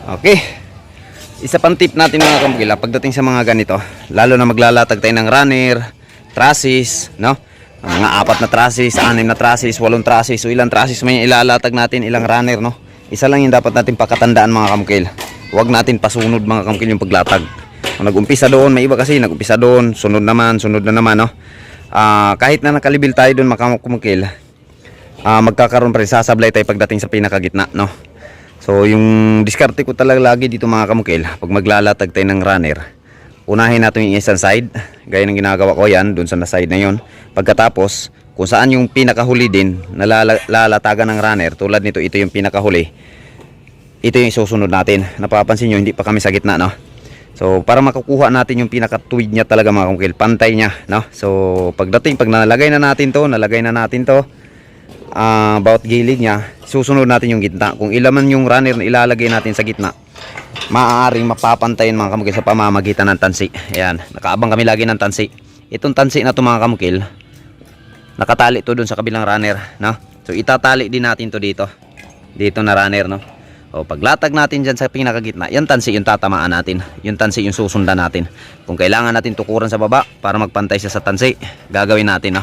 Okay. Isa pang tip natin mga kamukila, pagdating sa mga ganito, lalo na maglalatag tayo ng runner, trusses, no? Mga apat na trusses, anim na trusses, walong trusses, o ilang trusses may ilalatag natin, ilang runner, no? Isa lang yung dapat natin pakatandaan mga kamukil. Huwag natin pasunod mga kamukil yung paglatag. Kung nag-umpisa doon, may iba kasi nag-umpisa doon, sunod naman, sunod na naman, no? Ah, kahit na nakalibil tayo doon mga kamukil, ah, magkakaroon pa rin sasablay tayo pagdating sa pinakagitna, no? So, yung diskarte ko talaga lagi dito mga kamukil, pag maglalatag tayo ng runner, unahin natin yung isang side, gaya ng ginagawa ko yan, dun sa na side na yon. Pagkatapos, kung saan yung pinakahuli din, nalalatagan ng runner, tulad nito, ito yung pinakahuli, ito yung susunod natin. Napapansin nyo, hindi pa kami sa gitna, no? So, para makukuha natin yung pinakatuwid niya talaga mga kamukil, pantay niya, no? So, pagdating, pag nalagay na natin to, nalagay na natin to, ah bawat gilid niya, susunod natin yung gitna. Kung ilaman yung runner na ilalagay natin sa gitna, maaaring mapapantayin mga kamukil sa pamamagitan ng tansi. Ayan, nakaabang kami lagi ng tansi. Itong tansi na to mga kamukil, nakatali to dun sa kabilang runner, no? So itatali din natin to dito. Dito na runner, no? O paglatag natin diyan sa pinakagitna, yan tansi yung tatamaan natin. Yung tansi yung susundan natin. Kung kailangan natin tukuran sa baba para magpantay siya sa tansi, gagawin natin, no?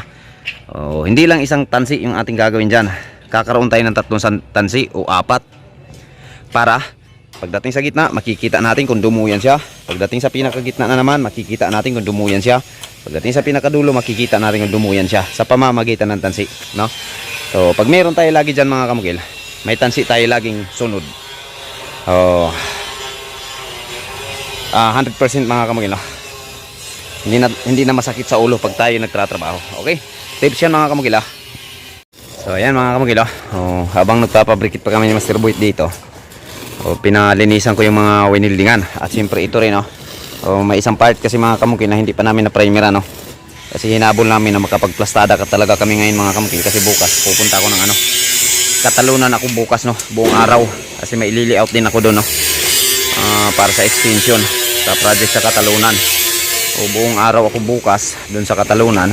O, hindi lang isang tansi yung ating gagawin diyan. Kakaroon tayo ng tatlong tansi o apat para pagdating sa gitna, makikita natin kung dumuyan siya. Pagdating sa pinakagitna na naman, makikita natin kung dumuyan siya. Pagdating sa pinakadulo, makikita natin kung dumuyan siya sa pamamagitan ng tansi, no? So, pag meron tayo lagi diyan mga kamukil, may tansi tayo laging sunod. Oh. Ah, 100% mga kamukil, no? Hindi na hindi na masakit sa ulo pag tayo nagtatrabaho. Okay? Tips yan mga kamukil, ah. So, ayan mga kamukil, oh. Oh, habang nagpapabrikit pa kami ni Master Boy dito, o, pinalinisan ko yung mga winildingan at siyempre ito rin oh. O, may isang part kasi mga kamukin na hindi pa namin na primer ano. Kasi hinabol namin na makapagplastada ka talaga kami ngayon mga kamukin kasi bukas pupunta ako ng ano. Katalunan ako bukas no, buong araw kasi may ilili out din ako doon no. Ah, para sa extension sa project sa Katalunan. O buong araw ako bukas doon sa Katalunan.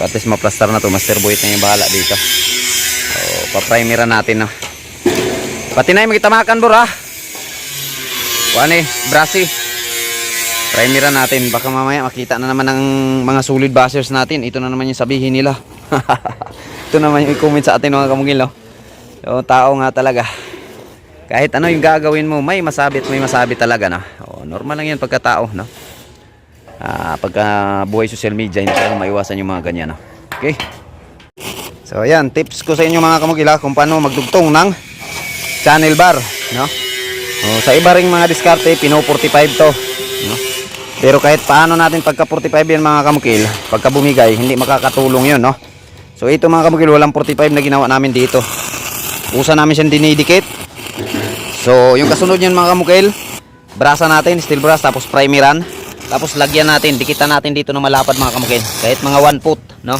So at least maplastar na to, Master Boy na yung bahala dito. O, pa-primeran natin no. Pati na yung magitamakan bro ha. Kuha eh, brasi. Primeran natin. Baka mamaya makita na naman ng mga solid bashers natin. Ito na naman yung sabihin nila. Ito naman yung i-comment sa atin mga kamugil. No? So, tao nga talaga. Kahit ano yung gagawin mo, may masabit, may masabit talaga na. O, normal lang yan pagkatao. No? Ah, pagka buhay social media, hindi talaga maiwasan yung mga ganyan. No? Okay? So, ayan. Tips ko sa inyo mga kamugila kung paano magdugtong ng channel bar, no? O, sa iba ring mga diskarte, pino 45 to, no? Pero kahit paano natin pagka 45 yan mga kamukil, pagka bumigay, hindi makakatulong yun, no? So ito mga kamukil, walang 45 na ginawa namin dito. Usa namin siyang dinidikit. So yung kasunod yan mga kamukil, brasa natin, steel brass, tapos primeran. Tapos lagyan natin, dikitan natin dito ng malapad mga kamukil. Kahit mga 1 foot, no?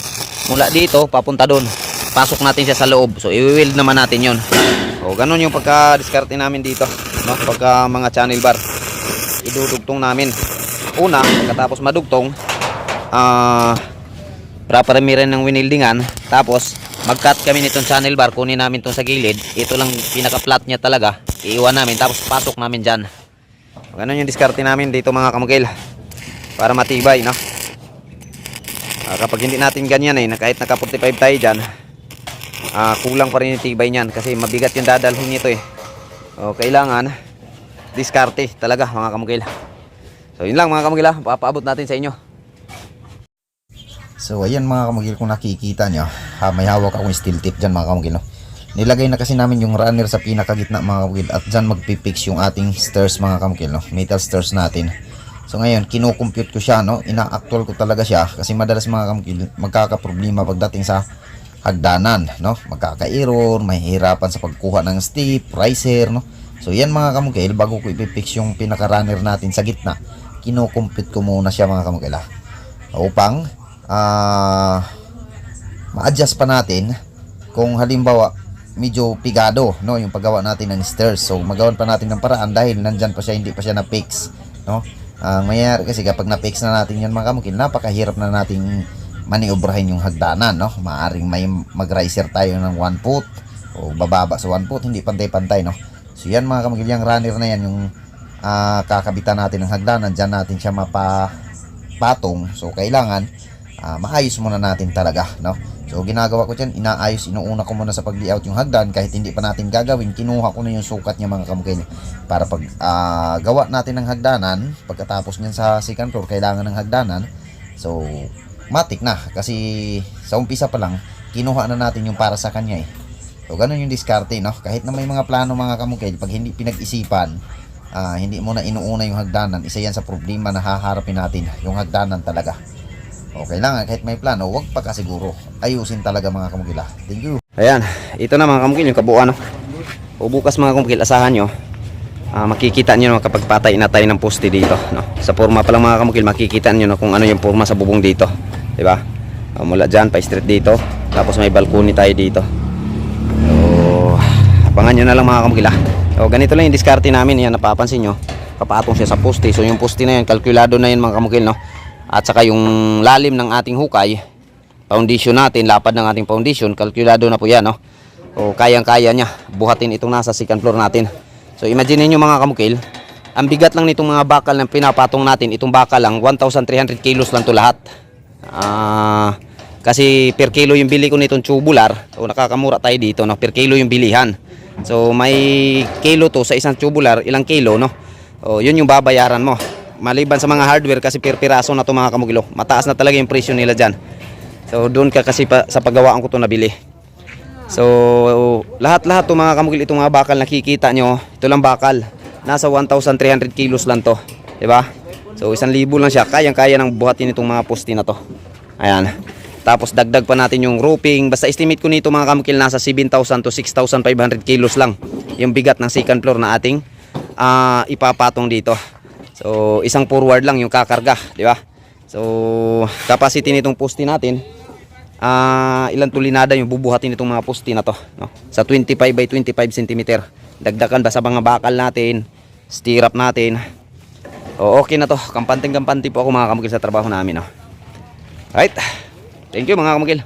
Mula dito, papunta doon. Pasok natin siya sa loob. So i-weld naman natin yon. O ganun yung pagka-diskarte namin dito, no? Pagka mga channel bar. Idudugtong namin. Una, pagkatapos madugtong, ah Praparamiran ng winildingan. Tapos, mag-cut kami nitong channel bar. Kunin namin tong sa gilid. Ito lang pinaka-flat niya talaga. Iiwan namin. Tapos, pasok namin dyan. Ganun yung diskarte namin dito mga kamukil. Para matibay, no? Ah, kapag hindi natin ganyan eh, kahit naka 45 tayo dyan, ah, kulang pa rin yung tibay niyan. Kasi mabigat yung dadalhin nito eh. O, kailangan, diskarte talaga mga kamukil. So, yun lang mga kamukil ha. Papaabot natin sa inyo. So ayan mga kamugil kung nakikita nyo ha, May hawak akong steel tip dyan mga kamugil no? Nilagay na kasi namin yung runner sa pinakagitna mga kamugil At dyan magpipix yung ating stairs mga kamugil no? Metal stairs natin So ngayon kinukompute ko siya no? Ina-actual ko talaga siya Kasi madalas mga kamugil magkakaproblema pagdating sa hagdanan no? Magkaka-error, may hirapan sa pagkuha ng step, riser no? So yan mga kamugil bago ko ipipix yung pinaka-runner natin sa gitna Kinukompute ko muna siya mga kamugil ha? Upang ah ma-adjust pa natin kung halimbawa medyo pigado no yung paggawa natin ng stairs so magawan pa natin ng paraan dahil nandyan pa siya hindi pa siya na-fix no ang mayayari kasi kapag na-fix na natin yan mga kamukil napakahirap na nating maniobrahin yung hagdanan no maaring may mag-riser tayo ng 1 foot o bababa sa 1 foot hindi pantay-pantay no So yan mga kamagil, yung runner na yan, yung ah, kakabitan natin ng hagdanan, dyan natin siya mapapatong. So kailangan ah, maayos muna natin talaga, no? So ginagawa ko dyan, inaayos, inuuna ko muna sa pag-layout yung hagdan kahit hindi pa natin gagawin, kinuha ko na yung sukat niya mga kamukil para pag ah, gawa natin ng hagdanan, pagkatapos niyan sa second floor, kailangan ng hagdanan. So, matik na kasi sa umpisa pa lang, kinuha na natin yung para sa kanya eh. So, ganun yung diskarte, no? Kahit na may mga plano mga kamukil, pag hindi pinag-isipan, ah, hindi mo na inuuna yung hagdanan, isa yan sa problema na haharapin natin, yung hagdanan talaga. O kailangan kahit may plano, wag pa kasiguro. Ayusin talaga mga kamukila. Thank you. Ayan, ito na mga kamukil yung kabuuan. No? O bukas mga kamukil, asahan nyo. ah, makikita nyo no, kapag patay na tayo ng poste dito. No? Sa forma pa lang mga kamukil, makikita nyo no, kung ano yung forma sa bubong dito. Diba? Ah, mula dyan, pa straight dito. Tapos may balkoni tayo dito. So, abangan nyo na lang mga kamukil. So, ganito lang yung diskarte namin. Yan, napapansin nyo. Papatong siya sa poste. So, yung poste na yan, kalkulado na yan mga kamukil. No? At saka yung lalim ng ating hukay, foundation natin, lapad ng ating foundation, kalkulado na po yan, no? O kayang-kaya niya buhatin itong nasa second floor natin. So imagine niyo mga kamukil, ang bigat lang nitong mga bakal na pinapatong natin, itong bakal lang 1,300 kilos lang to lahat. Ah, kasi per kilo yung bili ko nitong tubular, so nakakamura tayo dito, no? Per kilo yung bilihan. So may kilo to sa isang tubular, ilang kilo, no? O yun yung babayaran mo. Maliban sa mga hardware kasi per piraso na to mga kamukilo. Mataas na talaga yung presyo nila dyan. So doon ka kasi pa, sa paggawaan ko to nabili. So lahat-lahat to mga kamukil itong mga bakal nakikita nyo, ito lang bakal. Nasa 1,300 kilos lang to, 'di ba? So 1,000 lang siya, kayang-kaya nang buhatin itong mga poste na to. Ayan. Tapos dagdag pa natin yung roofing. Basta estimate ko nito mga kamukil nasa 7,000 to 6,500 kilos lang yung bigat ng second floor na ating ah, ipapatong dito. So isang forward lang yung kakarga, 'di ba? So capacity nitong poste natin ah ilang tulinada yung bubuhatin itong mga poste na to no? sa 25 by 25 cm dagdagan ba sa mga bakal natin stirrup natin o okay na to kampanteng kampante po ako mga kamukil sa trabaho namin no? right thank you mga kamukil